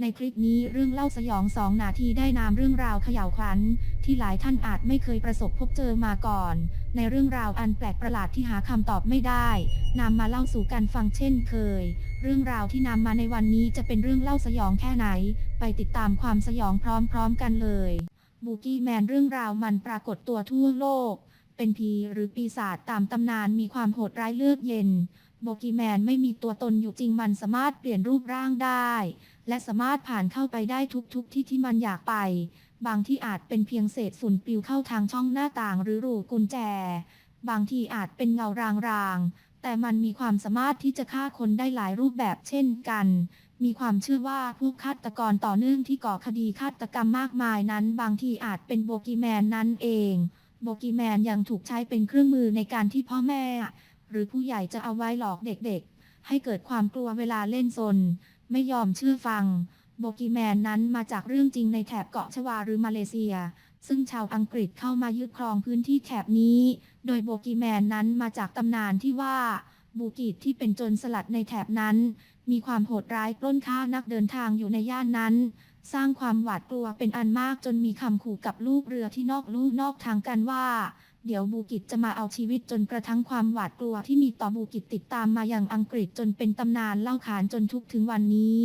ในคลิปนี้เรื่องเล่าสยองสองนาทีได้นามเรื่องราวเขย่าวขวัญที่หลายท่านอาจไม่เคยประสบพบเจอมาก่อน ในเรื่องราวอันแปลกประหลาดที่หาคำตอบไม่ได้นำมาเล่าสู่กันฟังเช่นเคย เรื่องราวที่นำมาในวันนี้จะเป็นเรื่องเล่าสยองแค่ไหน ไปติดตามความสยองพร้อมๆกันเลยบูกี้แมนเรื่องราวมันปรากฏตัวทั่วโลก เป็นผีหรือปีศาจตามตำนานมีความโหดร้ายเลือดเย็น โบกีแมนไม่มีตัวตนอยู่จริงมันสามารถเปลี่ยนรูปร่างได้ และสามารถผ่านเข้าไปได้ทุกๆที่ที่มันอยากไป บางที่อาจเป็นเพียงเศษฝุ่นปลิวเข้าทางช่องหน้าต่างหรือรูกุญแจ บางทีอาจเป็นเงารางๆ แต่มันมีความสามารถที่จะฆ่าคนได้หลายรูปแบบเช่นกัน มีความเชื่อว่าพวกฆาตกรต่อเนื่องที่ก่อคดีฆาตกรรมมากมายนั้น บางทีอาจเป็นโบกีแมนนั่นเอง โบกีแมนยังถูกใช้เป็นเครื่องมือในการที่พ่อแม่ หรือผู้ใหญ่จะเอาไว้หลอกเด็กๆ ให้เกิดความกลัวเวลาเล่นซน ไม่ยอมเชื่อฟัง โบกีแมนนั้นมาจากเรื่องจริงในแถบเกาะชวาหรือมาเลเซีย ซึ่งชาวอังกฤษเข้ามายึดครองพื้นที่แถบนี้ โดยโบกีแมนนั้นมาจากตำนานที่ว่าบูกิตที่เป็นโจรสลัดในแถบนั้น มีความโหดร้ายปล้นฆ่านักเดินทางอยู่ในย่านนั้น สร้างความหวาดกลัวเป็นอันมากจนมีคำขู่กับลูกเรือที่นอกลู่นอกทางกันว่า เดี๋ยวบูกิตจะมาเอาชีวิตจนกระทั่งความหวาดกลัวที่มีต่อบูกิตติดตามมาอย่างอังกฤษจนเป็นตำนานเล่าขานจนทุกถึงวันนี้